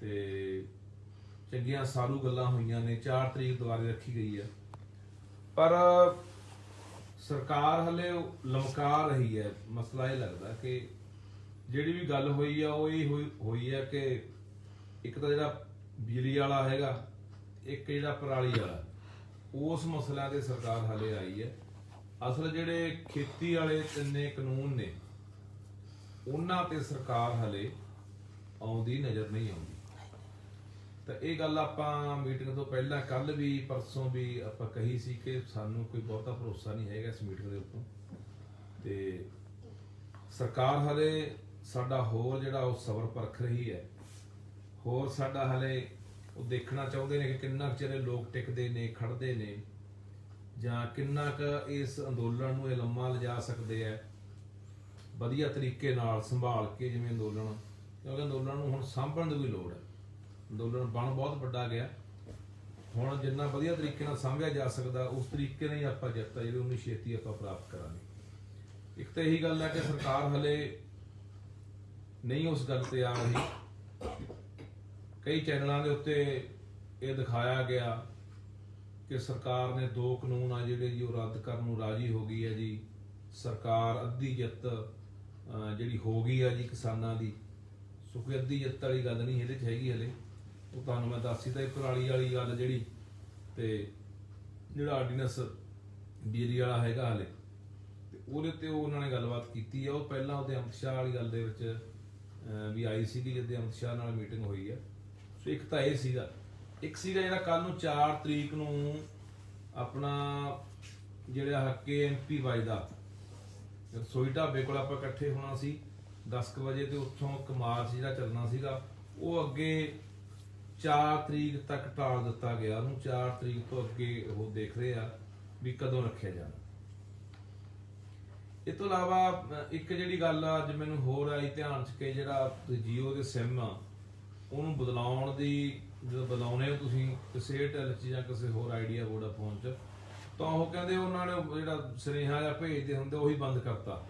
ਤੇ ਚੰਗੀਆਂ ਸਾਰੂ ਗੱਲਾਂ ਹੋਈਆਂ ਨੇ 4 ਤਰੀਕ ਦੁਆਰੇ ਰੱਖੀ ਗਈ ਆ। ਪਰ ਸਰਕਾਰ ਹਲੇ ਲਮਕਾ ਰਹੀ ਹੈ। ਮਸਲਾ ਇਹ ਲੱਗਦਾ ਕਿ ਜਿਹੜੀ ਵੀ ਗੱਲ ਹੋਈ ਆ, ਉਹ ਇਹ ਹੋਈ- ਹੋਈ ਆ ਕਿ ਇੱਕ ਤਾਂ ਜਿਹੜਾ ਬਿਜਲੀ ਵਾਲਾ ਹੈਗਾ, ਇੱਕ ਜਿਹੜਾ ਪਰਾਲੀ ਵਾਲਾ, ਉਸ ਮਸਲਿਆਂ ਤੇ ਸਰਕਾਰ ਹਲੇ ਆਈ ਹੈ। ਅਸਲ ਜਿਹੜੇ ਖੇਤੀ ਵਾਲੇ ਤਿੰਨੇ ਕਾਨੂੰਨ ਨੇ, ਉਹਨਾਂ ਤੇ ਸਰਕਾਰ ਹਲੇ ਆਉਂਦੀ ਨਜ਼ਰ ਨਹੀਂ ਆਉਂਦੀ। ਤਾਂ ਇਹ ਗੱਲ ਆਪਾਂ ਮੀਟਿੰਗ ਤੋਂ ਪਹਿਲਾਂ ਕੱਲ ਵੀ, ਪਰਸੋਂ ਵੀ ਆਪਾਂ ਕਹੀ ਸੀ ਕਿ ਸਾਨੂੰ ਕੋਈ ਬਹੁਤਾ ਭਰੋਸਾ ਨਹੀਂ ਹੈਗਾ ਇਸ ਮੀਟਿੰਗ ਦੇ ਉੱਪਰ। ਤੇ ਸਰਕਾਰ ਹਲੇ ਸਾਡਾ ਹੋਰ ਜਿਹੜਾ ਉਹ ਸਬਰ ਪਰਖ ਰਹੀ ਹੈ, ਹੋਰ ਸਾਡਾ ਹਲੇ ਉਹ ਦੇਖਣਾ ਚਾਹੁੰਦੇ ਨੇ ਕਿ ਕਿੰਨਾ ਕੁ ਚਿਰ ਲੋਕ ਟਿਕਦੇ ਨੇ ਖੜਦੇ ਨੇ, ਜਾਂ ਕਿੰਨਾ ਕੁ ਇਸ ਅੰਦੋਲਨ ਨੂੰ ਇਹ ਲੰਮਾ ਲਿਜਾ ਸਕਦੇ ਆ ਵਧੀਆ ਤਰੀਕੇ ਨਾਲ ਸੰਭਾਲ ਕੇ ਜਿਵੇਂ ਅੰਦੋਲਨ, ਕਿਉਂਕਿ ਅੰਦੋਲਨ ਨੂੰ ਹੁਣ ਸਾਂਭਣ ਦੀ ਵੀ ਲੋੜ ਹੈ। ਅੰਦੋਲਨ ਬਣ ਬਹੁਤ ਵੱਡਾ ਗਿਆ। ਹੁਣ ਜਿੰਨਾ ਵਧੀਆ ਤਰੀਕੇ ਨਾਲ ਸਮਝਿਆ ਜਾ ਸਕਦਾ, ਉਸ ਤਰੀਕੇ ਨਾਲ ਹੀ ਆਪਾਂ ਜਿੱਤ ਆ ਜਿਹੜੀ ਉਨੀ ਛੇਤੀ ਆਪਾਂ ਪ੍ਰਾਪਤ ਕਰਾਂਗੇ। ਇੱਕ ਤਾਂ ਇਹੀ ਗੱਲ ਹੈ ਕਿ ਸਰਕਾਰ ਹਲੇ ਨਹੀਂ ਉਸ ਗੱਲ ਤੇ ਆ ਰਹੀ। ਕਈ ਚੈਨਲਾਂ ਦੇ ਉੱਤੇ ਇਹ ਦਿਖਾਇਆ ਗਿਆ ਕਿ ਸਰਕਾਰ ਨੇ ਦੋ ਕਾਨੂੰਨ ਆ ਜਿਹੜੇ ਜੀ, ਉਹ ਰੱਦ ਕਰਨ ਨੂੰ ਰਾਜੀ ਹੋ ਗਈ ਹੈ ਜੀ। ਸਰਕਾਰ ਅੱਧੀ ਜਿੱਤ ਜਿਹੜੀ ਹੋ ਗਈ ਹੈ ਜੀ ਕਿਸਾਨਾਂ ਦੀ। ਸੋ ਕੋਈ ਅੱਧੀ ਜਿੱਤ ਵਾਲੀ ਗੱਲ ਨਹੀਂ ਇਹਦੇ ਚ ਹੈਗੀ ਹਲੇ। ਉਹ ਤੁਹਾਨੂੰ ਮੈਂ ਦੱਸੀ ਤਾਂ ਇਹ ਪਰਾਲੀ ਵਾਲੀ ਗੱਲ ਜਿਹੜੀ ਤੇ ਜਿਹੜਾ ਆਰਡੀਨੈਂਸ ਬਿਜਲੀ ਵਾਲਾ ਹੈਗਾ ਹਲੇ। ਤੇ ਉਹਦੇ ਤੇ ਉਹ ਉਹਨਾਂ ਨੇ ਗੱਲਬਾਤ ਕੀਤੀ ਆ। ਉਹ ਪਹਿਲਾਂ ਉਹਦੇ ਅਮਿਤ ਸ਼ਾਹ ਵਾਲੀ ਗੱਲ ਦੇ ਵਿੱਚ ਵੀ ਆਈ ਸੀਗੀ ਜਦੋਂ ਅਮਿਤ ਸ਼ਾਹ ਨਾਲ ਮੀਟਿੰਗ ਹੋਈ ਆ। ਸੋ ਇੱਕ ਤਾਂ ਇਹ ਸੀਗਾ। ਇੱਕ ਸੀਗਾ ਜਿਹੜਾ ਕੱਲ ਨੂੰ 4 ਤਰੀਕ ਨੂੰ ਆਪਣਾ ਜਿਹੜਾ ਹੱਕੇ ਐਮਪੀ ਵਜਦਾ ਰਸੋਈ ਢਾਬੇ ਕੋਲ ਆਪਾਂ ਇਕੱਠੇ ਹੋਣਾ ਸੀ। 10 ਕੁ ਵਜੇ ਤੇ ਉੱਥੋਂ ਇੱਕ ਮਾਰਚ ਜਿਹੜਾ ਚੱਲਣਾ ਸੀਗਾ। ਉਹ ਅੱਗੇ 4 ਤਰੀਕ ਤੱਕ ਟਾਲ ਦਿੱਤਾ ਗਿਆ। ਉਹਨੂੰ 4 ਤਰੀਕ ਤੋਂ ਅੱਗੇ ਉਹ ਦੇਖ ਰਹੇ ਆ ਵੀ ਕਦੋਂ ਰੱਖਿਆ ਜਾਣਾ। ਇਹ ਤੋਂ ਇਲਾਵਾ ਇੱਕ ਜਿਹੜੀ ਗੱਲ ਆ, ਅੱਜ ਮੈਨੂੰ ਹੋਰ ਆਈ ਧਿਆਨ ਚ ਕਿ ਜਿਹੜਾ ਜੀਓ ਦੇ ਸਿਮ ਆ, ਉਹਨੂੰ ਬਦਲਾਉਣ ਦੀ, ਜਦੋਂ ਬਦਲਾਉਣੇ ਹੋ ਤੁਸੀਂ ਕਿਸੇ ਏਅਰਟੈਲ 'ਚ ਜਾਂ ਕਿਸੇ ਹੋਰ ਆਈਡੀਆ ਵੋਡਾਫੋਨ 'ਚ, ਤਾਂ ਉਹ ਕਹਿੰਦੇ ਉਹਨਾਂ ਨੇ ਜਿਹੜਾ ਸੁਨੇਹਾ ਜਾਂ ਭੇਜਦੇ ਹੁੰਦੇ, ਉਹੀ ਬੰਦ ਕਰਤਾ।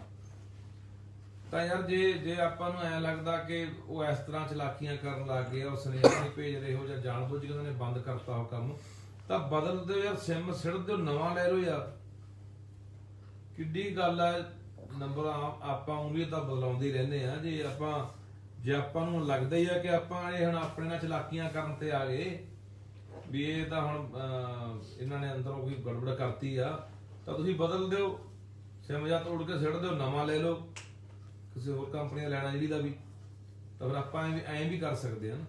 ਤਾਂ ਯਾਰ ਜੇ ਜੇ ਆਪਾਂ ਨੂੰ ਐ ਲੱਗਦਾ ਕਿ ਉਹ ਇਸ ਤਰ੍ਹਾਂ ਚਲਾਕੀਆਂ ਕਰਨ ਲੱਗ ਗਏ ਉਹ ਸੁਨੇਹਾ ਨਹੀਂ ਭੇਜ ਰਹੇ ਹੋ ਜਾਂ ਜਾਣਬੁੱਝ ਕੇ ਉਹਨਾਂ ਨੇ ਬੰਦ ਕਰਤਾ ਉਹ ਕੰਮ, ਤਾਂ ਬਦਲ ਦਿਓ ਯਾਰ ਸਿਮ ਸਿੱਟ ਦਿਓ, ਨਵਾਂ ਲੈ ਲਓ ਯਾਰ। ਕਿੱਡੀ ਗੱਲ ਆ ਨੰਬਰ ਆਪਾਂ ਉਮੀਦ ਤਾਂ ਬਦਲਾਉਂਦੇ ਰਹਿੰਦੇ ਆ, ਜੇ ਆਪਾਂ ਜੇ ਆਪਾਂ ਨੂੰ ਲੱਗਦਾ ਹੀ ਆ ਕਿ ਆਪਾਂ ਇਹ ਹੁਣ ਆਪਣੇ ਨਾਲ ਚਲਾਕੀਆਂ ਕਰਨ ਤੇ ਆ ਗਏ, ਵੀ ਇਹ ਤਾਂ ਹੁਣ ਇਹਨਾਂ ਨੇ ਅੰਦਰੋਂ ਕੋਈ ਗੜਬੜ ਕਰਤੀ ਆ, ਤਾਂ ਤੁਸੀਂ ਬਦਲ ਦਿਓ ਸਿਮ ਜਾਂ ਤੋੜ ਕੇ ਸਿੜ ਦਿਓ, ਨਵਾਂ ਲੈ ਲਓ। ਕਿਸੇ ਹੋਰ ਕੰਪਨੀ ਦਾ ਲੈਣਾ ਜਿਹੜੀ ਦਾ ਵੀ। ਤਾਂ ਫਿਰ ਆਪਾਂ ਐਂ ਵੀ ਐਂ ਵੀ ਕਰ ਸਕਦੇ ਹਾਂ ਨਾ।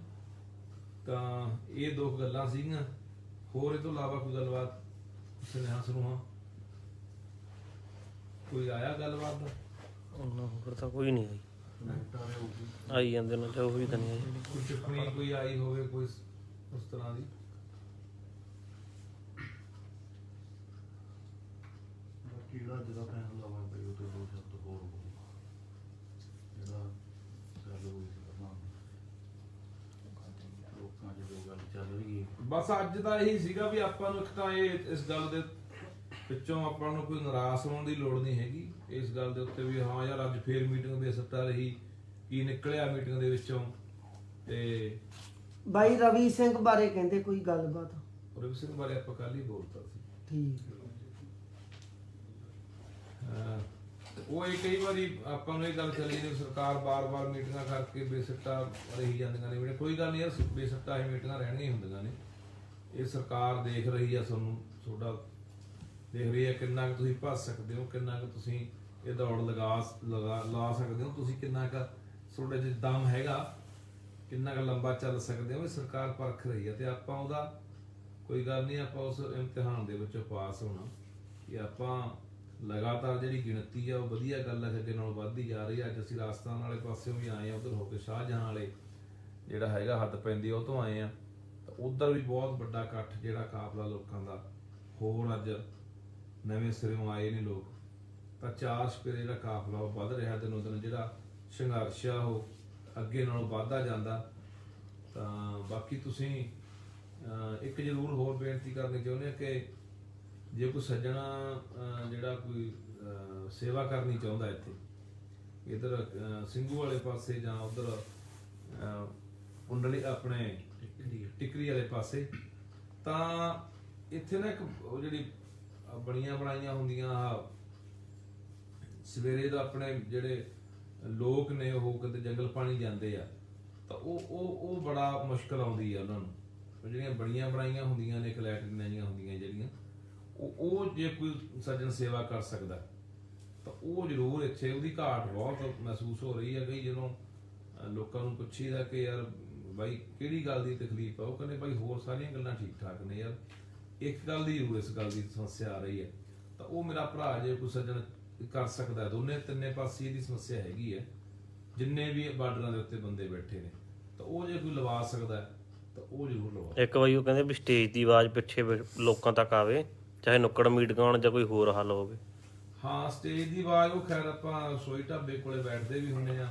ਤਾਂ ਇਹ ਦੋ ਗੱਲਾਂ ਸੀਗੀਆਂ। ਹੋਰ ਇਹ ਤੋਂ ਇਲਾਵਾ ਕੋਈ ਗੱਲਬਾਤ ਸੁਨੇਹਾ ਸੁਨੂਹਾ? ਕੋਈ ਆਇਆ ਗੱਲਬਾਤ ਦਾ? ਉਹਨਾਂ ਹੋਰ ਤਾਂ ਕੋਈ ਨਹੀਂ ਆਈ। ਆਈ ਜਾਂਦੇ ਨੇ ਤੇ ਉਹ ਵੀ ਤਾਂ ਨਹੀਂ ਆਈ। ਕੋਈ ਟਿੱਪਣੀ ਕੋਈ ਆਈ ਹੋਵੇ ਕੋਈ ਉਸ ਉਸ ਤਰ੍ਹਾਂ ਦੀ? ਬਾਕੀ ਜਿਹੜਾ ਜਿਹੜਾ ਪੈਨ ਲਾਵਾਂ ਪਈ ਉਹ ਤੇ ਦੋ ਸ਼ਬਦ ਹੋਰ ਬੋਲ ਜਿਹੜਾ ਗੱਲ ਹੋਈ ਸੀ ਪ੍ਰਧਾਨ ਲੋਕਾਂ 'ਚ ਜੋ ਗੱਲ ਚੱਲ ਰਹੀ ਹੈ ਬਸ ਅੱਜ ਦਾ ਇਹੀ ਸੀਗਾ ਵੀ ਆਪਾਂ ਨੂੰ ਇੱਕ ਤਾਂ ਇਹ ਇਸ ਗੱਲ ਦੇ ਵਿੱਚੋਂ ਆਪਾਂ ਨੂੰ ਕੋਈ ਨਿਰਾਸ਼ ਹੋਣ ਦੀ ਲੋੜ ਨਹੀਂ ਹੈਗੀ। ਇਸ ਗੱਲ ਦੇ ਉੱਤੇ ਵੀ ਹਾਂ ਯਾਰ ਅੱਜ ਫੇਰ ਮੀਟਿੰਗ ਬੇਸੱਤਾ ਰਹੀ ਕੀ ਨਿਕਲਿਆ ਮੀਟਿੰਗ ਦੇ ਵਿੱਚੋਂ? ਤੇ ਬਾਈ ਰਵੀ ਸਿੰਘ ਬਾਰੇ ਕਹਿੰਦੇ ਕੋਈ ਗੱਲਬਾਤ। ਰਵੀ ਸਿੰਘ ਬਾਰੇ ਆਪਾਂ ਕੱਲ ਹੀ ਬੋਲਤਾ ਸੀ। ਠੀਕ। ਅਹ ਉਹ ਇਹ ਕਈ ਵਾਰੀ ਆਪਾਂ ਨੂੰ ਇਹ ਗੱਲ ਚੱਲੀ, ਜਾਂਦੀ ਸਰਕਾਰ ਬਾਰ-ਬਾਰ ਮੀਟਿੰਗਾਂ ਕਰਕੇ ਬੇਸੱਟਾ ਰਹੀ ਜਾਂਦੀਆਂ ਨੇ ਵੀ ਕੋਈ ਗੱਲ ਨਹੀਂ ਯਾਰ, ਬੇਸੱਟਾ ਇਹ ਮੀਟਿੰਗਾਂ ਰਹਿਣੀਆਂ ਹੁੰਦੀਆਂ ਨੇ। ਇਹ ਸਰਕਾਰ ਦੇਖ ਰਹੀ ਆ ਤੁਹਾਨੂੰ, ਤੁਹਾਡਾ ਦੇਖ ਰਹੀ ਹੈ ਕਿੰਨਾ ਕੁ ਤੁਸੀਂ ਭੱਜ ਸਕਦੇ ਹੋ, ਕਿੰਨਾ ਕੁ ਤੁਸੀਂ ਇਹ ਦੌੜ ਲਗਾ ਲਗਾ, ਲਾ ਸਕਦੇ ਹੋ, ਤੁਸੀਂ ਕਿੰਨਾ ਕੁ ਤੁਹਾਡੇ 'ਚ ਦਮ ਹੈਗਾ, ਕਿੰਨਾ ਕੁ ਲੰਬਾ ਚੱਲ ਸਕਦੇ ਹੋ, ਇਹ ਸਰਕਾਰ ਪਰਖ ਰਹੀ ਹੈ ਤੇ ਆਪਾਂ ਉਹਦਾ ਕੋਈ ਗੱਲ ਨਹੀਂ, ਆਪਾਂ ਉਸ ਇਮਤਿਹਾਨ ਦੇ ਵਿੱਚੋਂ ਪਾਸ ਹੋਣਾ ਕਿ ਆਪਾਂ ਲਗਾਤਾਰ ਜਿਹੜੀ ਗਿਣਤੀ ਆ, ਉਹ ਵਧੀਆ ਗੱਲ ਹੈ ਕਿ ਅੱਗੇ ਨਾਲੋਂ ਵੱਧਦੀ ਜਾ ਰਹੀ ਹੈ ਅੱਜ ਅਸੀਂ ਰਾਜਸਥਾਨ ਵਾਲੇ ਪਾਸਿਓਂ ਵੀ ਆਏ ਆ, ਉਧਰ ਹੋ ਕੇ ਸ਼ਾਹਜਹਾਂ ਵਾਲੇ ਜਿਹੜਾ ਹੈਗਾ ਹੱਦ ਪੈਂਦੀ, ਉਹ ਤੋਂ ਆਏ ਆ। ਤਾਂ ਉਧਰ ਵੀ ਬਹੁਤ ਵੱਡਾ ਇਕੱਠ ਜਿਹੜਾ ਕਾਫਲਾ ਲੋਕਾਂ ਦਾ। ਹੋਰ ਅੱਜ ਨਵੇਂ ਸਿਰੋਂ ਆਏ ਨੇ ਲੋਕ। ਤਾਂ ਚਾਰ ਸਪੇਰੇ ਜਿਹੜਾ ਕਾਫਲਾ, ਉਹ ਵੱਧ ਰਿਹਾ ਦਿਨੋਂ ਦਿਨ। ਜਿਹੜਾ ਸੰਘਰਸ਼ ਆ, ਉਹ ਅੱਗੇ ਨਾਲੋਂ ਵੱਧਦਾ ਜਾਂਦਾ। ਤਾਂ ਬਾਕੀ ਤੁਸੀਂ ਇੱਕ ਜ਼ਰੂਰ ਹੋਰ ਬੇਨਤੀ ਕਰਨੀ ਚਾਹੁੰਦੇ ਆ ਕਿ ਜੇ ਕੋਈ ਸੱਜਣਾ ਜਿਹੜਾ ਕੋਈ ਸੇਵਾ ਕਰਨੀ ਚਾਹੁੰਦਾ ਇੱਥੇ ਇਧਰ ਸਿੰਘੂ ਵਾਲੇ ਪਾਸੇ ਜਾਂ ਉਧਰ ਕੁੰਡਲੀ ਆਪਣੇ ਟਿਕਰੀ ਵਾਲੇ। ਪਾਸੇ ਤਾਂ ਇੱਥੇ ਨਾ ਇੱਕ ਉਹ ਜਿਹੜੀ ਬਣੀਆਂ ਬਣਾਈਆਂ ਹੁੰਦੀਆਂ ਆਹ ਸਵੇਰੇ ਦਾ ਆਪਣੇ ਜਿਹੜੇ ਲੋਕ ਨੇ ਉਹ ਕਿਤੇ ਜੰਗਲ ਪਾਣੀ ਜਾਂਦੇ ਆ ਤਾਂ ਉਹ ਉਹ ਉਹ ਬੜਾ ਮੁਸ਼ਕਲ ਆਉਂਦੀ ਆ ਉਹਨਾਂ ਨੂੰ। ਜਿਹੜੀਆਂ ਬਣੀਆਂ ਬਣਾਈਆਂ ਹੁੰਦੀਆਂ ਨੇ ਕਲੈਟਰੀਆਂ ਜੀਆਂ ਹੁੰਦੀਆਂ ਜਿਹੜੀਆਂ ਉਹ ਉਹ ਜੇ ਕੋਈ ਸੱਜਣ ਸੇਵਾ ਕਰ ਸਕਦਾ, ਤਾਂ ਉਹ ਜ਼ਰੂਰ ਇੱਥੇ ਉਹਦੀ ਘਾਟ ਬਹੁਤ ਮਹਿਸੂਸ ਹੋ ਰਹੀ ਹੈ ਕਿ ਜਦੋਂ ਲੋਕਾਂ ਨੂੰ ਪੁੱਛੀਦਾ ਕਿ ਯਾਰ ਬਾਈ ਕਿਹੜੀ ਗੱਲ ਦੀ ਤਕਲੀਫ ਆ, ਉਹ ਕਹਿੰਦੇ ਬਾਈ ਹੋਰ ਸਾਰੀਆਂ ਗੱਲਾਂ ਠੀਕ ਠਾਕ ਨੇ ਯਾਰ। ਇੱਕ ਗੱਲ ਦੀ ਜ਼ਰੂਰ ਇਸ ਗੱਲ ਦੀ ਸਮੱਸਿਆ ਆ ਰਹੀ ਹੈ। ਤਾਂ ਉਹ ਮੇਰਾ ਭਰਾ ਜੇ ਕੋਈ ਸੱਜਣ ਕਰ ਸਕਦਾ, ਦੋਨੇ ਤਿੰਨੇ ਪਾਸੇ ਇਹਦੀ ਸਮੱਸਿਆ ਹੈਗੀ ਹੈ। ਜਿੰਨੇ ਵੀ ਬਾਰਡਰਾਂ ਦੇ ਉੱਤੇ ਬੰਦੇ ਬੈਠੇ ਨੇ, ਤਾਂ ਉਹ ਜੇ ਕੋਈ ਲਵਾ ਸਕਦਾ, ਤਾਂ ਉਹ ਜ਼ਰੂਰ ਲਵਾ ਇੱਕ ਵਾਰੀ ਉਹ ਕਹਿੰਦੇ ਵੀ ਸਟੇਜ ਦੀ ਆਵਾਜ਼ ਪਿੱਛੇ ਲੋਕਾਂ ਤੱਕ ਆਵੇ। ਚਾਹੇ ਨੁੱਕੜ ਮੀਟ ਗਾਉਣ ਜਾਂ ਕੋਈ ਹੋਰ ਹੱਲ ਹੋਵੇ। ਹਾਂ ਸਟੇਜ ਦੀ ਆਵਾਜ਼, ਉਹ ਖੈਰ ਆਪਾਂ ਸੋਈ ਢਾਬੇ ਕੋਲੇ ਬੈਠਦੇ ਵੀ ਹੁੰਨੇ ਆ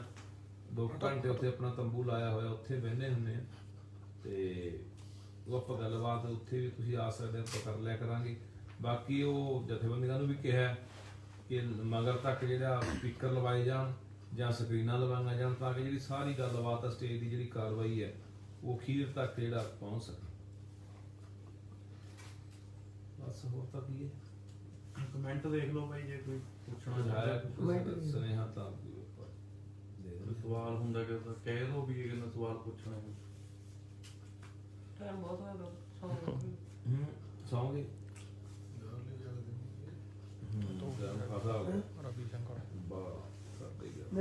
ਦੋ ਘੰਟੇ ਉੱਥੇ ਆਪਣਾ ਤੰਬੂ ਲਾਇਆ ਹੋਇਆ, ਉੱਥੇ ਬਹਿੰਦੇ ਹੁੰਨੇ ਆ ਤੇ ਉਹ ਆਪਾਂ ਗੱਲਬਾਤ ਉੱਥੇ ਵੀ ਤੁਸੀਂ ਆ ਸਕਦੇ ਹੋ, ਆਪਾਂ ਕਰ ਲਿਆ ਕਰਾਂਗੇ। ਬਾਕੀ ਉਹ ਜਥੇਬੰਦੀਆਂ ਨੂੰ ਵੀ ਕਿਹਾ ਕਿ ਮਗਰ ਤੱਕ ਜਿਹੜਾ ਸਪੀਕਰ ਲਵਾਏ ਜਾਣ ਜਾਂ ਸਕਰੀਨਾਂ ਲਵਾਈਆਂ ਜਾਣ ਤਾਂ ਕਿ ਜਿਹੜੀ ਸਾਰੀ ਗੱਲਬਾਤ ਆ ਸਟੇਜ ਦੀ ਜਿਹੜੀ ਕਾਰਵਾਈ ਹੈ, ਉਹ ਅਖੀਰ ਤੱਕ ਜਿਹੜਾ ਪਹੁੰਚ ਸਕੇ। ਬਸ ਹੋਰ ਤਾਂ ਕੀ ਹੈ। ਕਮੈਂਟ ਦੇਖ ਲਓ ਭਾਈ ਜੇ ਕੋਈ ਪੁੱਛਣਾ ਚਾਹਦਾ ਕੋਈ ਸੁਨੇਹਾ ਤਾਂ ਦੇ ਦਿਓ। ਕੋਈ ਸਵਾਲ ਹੁੰਦਾ ਕਿ ਤਾਂ ਕਹਿ ਦਿਓ ਵੀ ਇਹ ਕਿੰਨਾ ਸਵਾਲ ਪੁੱਛਣਾ ਹੈ। ਟਾਈਮ ਬਹੁਤ ਹੋਇਆ ਹੂੰ ਸੌਂਗੇ ਹੂੰ। ਫਸਾ ਹੋ ਗਿਆ।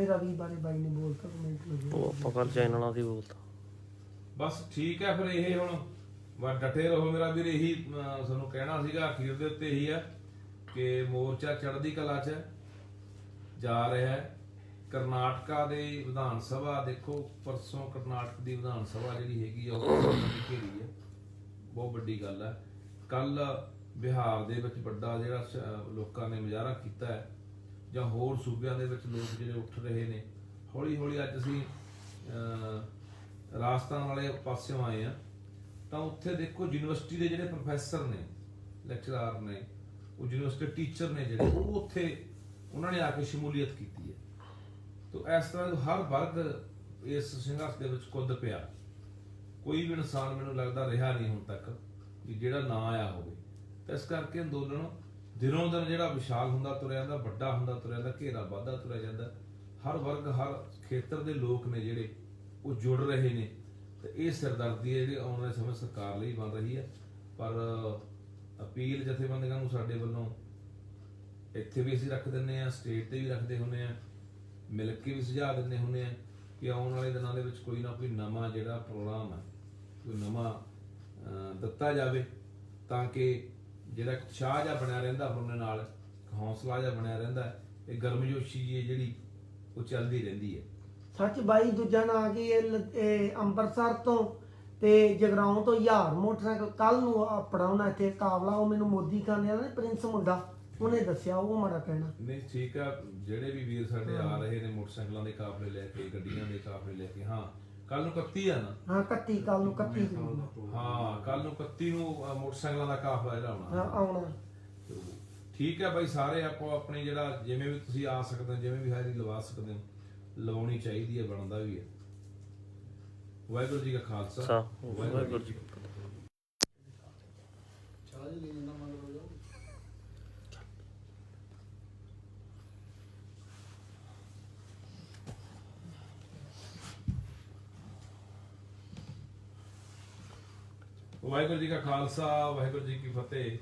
ਰਵੀ ਬਾਰੇ ਬਾਈ ਨੇ ਬੋਲਤਾ ਕਮੈਂਟ ਉਹ ਆਪਾਂ ਕੱਲ ਚੈਨਲਾਂ ਦੀ ਬੋਲਤਾ। ਬਸ ਠੀਕ ਹੈ ਫਿਰ ਇਹ ਹੁਣ। ਵਾ ਡਟੇ ਰਹੋ ਮੇਰਾ ਵੀਰ ਇਹੀ ਅਹ, ਤੁਹਾਨੂੰ ਕਹਿਣਾ ਸੀਗਾ ਅਖੀਰ ਦੇ ਉੱਤੇ ਇਹੀ ਹੈ ਕਿ ਮੋਰਚਾ ਚੜ੍ਹਦੀ ਕਲਾ 'ਚ ਜਾ ਰਿਹਾ ਹੈ। ਕਰਨਾਟਕਾ ਦੇ ਵਿਧਾਨ ਸਭਾ ਦੇਖੋ ਪਰਸੋਂ ਕਰਨਾਟਕ ਦੀ ਵਿਧਾਨ ਸਭਾ ਜਿਹੜੀ ਹੈਗੀ ਆ ਉਹ ਘੇਰੀ ਹੈ ਬਹੁਤ ਵੱਡੀ ਗੱਲ ਹੈ ਕੱਲ ਬਿਹਾਰ ਦੇ ਵਿੱਚ ਵੱਡਾ ਜਿਹੜਾ ਲੋਕਾਂ ਨੇ ਮੁਜ਼ਾਹਰਾ ਕੀਤਾ ਹੈ ਜਾਂ ਹੋਰ ਸੂਬਿਆਂ ਦੇ ਵਿੱਚ ਲੋਕ ਜਿਹੜੇ ਉੱਠ ਰਹੇ ਨੇ ਹੌਲੀ ਹੌਲੀ ਅੱਜ ਅਸੀਂ ਰਾਜਸਥਾਨ ਵਾਲੇ ਪਾਸਿਓਂ ਆਏ ਆ। ਤਾਂ ਉੱਥੇ ਦੇਖੋ ਯੂਨੀਵਰਸਿਟੀ ਦੇ ਜਿਹੜੇ ਪ੍ਰੋਫੈਸਰ ਨੇ ਲੈਕਚਰਰ ਨੇ, ਉਹ ਯੂਨੀਵਰਸਿਟੀ ਟੀਚਰ ਨੇ ਜਿਹੜੇ, ਉਹ ਉੱਥੇ ਉਹਨਾਂ ਨੇ ਆ ਕੇ ਸ਼ਮੂਲੀਅਤ ਕੀਤੀ ਹੈ। ਤੋ ਇਸ ਤਰ੍ਹਾਂ ਹਰ ਵਰਗ ਇਸ ਸੰਘਰਸ਼ ਦੇ ਵਿੱਚ ਕੁੱਦ ਪਿਆ। ਕੋਈ ਵੀ ਇਨਸਾਨ ਮੈਨੂੰ ਲੱਗਦਾ ਰਿਹਾ ਨਹੀਂ ਹੁਣ ਤੱਕ ਕਿ ਜਿਹੜਾ ਨਾ ਆਇਆ ਹੋਵੇ। ਤਾਂ ਇਸ ਕਰਕੇ ਅੰਦੋਲਨ ਦਿਨੋਂ ਦਿਨ ਜਿਹੜਾ ਵਿਸ਼ਾਲ ਹੁੰਦਾ ਤੁਰਿਆ ਜਾਂਦਾ, ਵੱਡਾ ਹੁੰਦਾ ਤੁਰਿਆ ਜਾਂਦਾ, ਘੇਰਾ ਵੱਧਦਾ ਤੁਰਿਆ ਜਾਂਦਾ। ਹਰ ਵਰਗ, ਹਰ ਖੇਤਰ ਦੇ ਲੋਕ ਨੇ ਜਿਹੜੇ, ਉਹ ਜੁੜ ਰਹੇ ਨੇ। ਤੇ ਇਹ ਸਿਰਦਰਦੀ ਹੈ ਜਿਹੜੀ ਆਉਣ ਵਾਲੇ ਸਮੇਂ ਸਰਕਾਰ ਲਈ ਬਣ ਰਹੀ ਹੈ। ਪਰ ਅਪੀਲ ਜਥੇਬੰਦੀਆਂ ਨੂੰ ਸਾਡੇ ਵੱਲੋਂ ਇੱਥੇ ਵੀ ਅਸੀਂ ਰੱਖ ਦਿੰਨੇ ਆ ਸਟੇਟ ਤੇ ਵੀ ਰੱਖਦੇ ਹੁੰਨੇ ਆ ਮਿਲ ਕੇ ਵੀ ਸੁਝਾਅ ਦਿੰਦੇ ਹੁੰਨੇ ਆ ਕਿ ਆਉਣ ਵਾਲੇ ਦਿਨਾਂ ਦੇ ਵਿੱਚ ਕੋਈ ਨਾ ਕੋਈ ਨਵਾਂ ਜਿਹੜਾ ਪ੍ਰੋਗਰਾਮ ਹੈ ਕੋਈ ਨਵਾਂ ਦਿੱਤਾ ਜਾਵੇ ਤਾਂ ਕਿ ਜਿਹੜਾ ਇੱਕ ਉਤਸ਼ਾਹ ਜਿਹਾ ਬਣਿਆ ਰਹਿੰਦਾ ਉਹਨੇ ਨਾਲ ਇੱਕ ਹੌਸਲਾ ਜਿਹਾ ਬਣਿਆ ਰਹਿੰਦਾ ਹੈ, ਇਹ ਗਰਮਜੋਸ਼ੀ ਜਿਹੀ ਜਿਹੜੀ ਉਹ ਚੱਲਦੀ ਰਹਿੰਦੀ ਹੈ। ਸੱਚ ਬਾਈ ਦੂਜਾ ਨਾਂ ਕੀ ਇਹ ਲ- ਇਹ ਅੰਮ੍ਰਿਤਸਰ ਤੋਂ ਤੇ ਜਗਰਾਉਂ ਤੋਂ ਯਾਰ ਮੋਟਰਸਾਈਕਲ। ਕੱਲ ਨੂੰ ਉਹਨਾਂ ਇੱਥੇ ਕਾਬਲਾ ਉਹ ਮੈਨੂੰ ਮੋਦੀ ਖਾਨ ਨੇ ਪ੍ਰਿੰਸ ਮੁੰਡਾ। ਉਹਨੇ ਦੱਸਿਆ ਉਹ ਮਾੜਾ ਕਹਿਣਾ। ਨਹੀਂ ਠੀਕ ਆ। ਜਿਹੜੇ ਵੀ ਵੀਰ ਸਾਡੇ ਆ ਰਹੇ ਨੇ ਮੋਟਰਸਾਈਕਲਾਂ ਦੇ ਕਾਫਲੇ ਲੈ ਕੇ ਗੱਡੀਆਂ ਦੇ ਕਾਫਲੇ ਲੈ ਕੇ ਹਾਂ। ਕੱਲ ਨੂੰ 31 ਆ ਨਾ? ਹਾਂ 31 ਕੱਲ ਨੂੰ 31 ਤਰੀਕ ਨੂੰ ਹਾਂ ਕੱਲ ਨੂੰ 31 ਨੂੰ ਅ, ਮੋਟਰਸਾਈਕਲਾਂ ਦਾ ਕਾਫਲਾ ਜਿਹੜਾ ਹਾਂ ਆਉਣਾ। ਆਉਣਾ ਤੇ ਠੀਕ ਹੈ ਬਾਈ ਸਾਰੇ ਆਪੋ ਆਪਣੀ ਜਿਹੜਾ ਜਿਵੇਂ ਵੀ ਤੁਸੀਂ ਆ ਸਕਦੇ ਹੋ ਜਿਵੇਂ ਵੀ ਹਾਜ਼ਰੀ ਲਵਾ ਸਕਦੇ ਹੋ। ਲਵਾਉਣੀ ਚਾਹੀਦੀ ਹੈ ਬਣਦਾ ਵੀ ਹੈ। ਵਾਹਿਗੁਰੂ ਜੀ ਕਾ ਖਾਲਸਾ। ਵਾਹਿਗੁਰੂ ਜੀ। ਚਾਹ ਲਓ ਵਾਹਿਗੁਰੂ ਜੀ ਕਾ ਖਾਲਸਾ ਵਾਹਿਗੁਰੂ ਜੀ ਕੀ ਫਤਿਹ।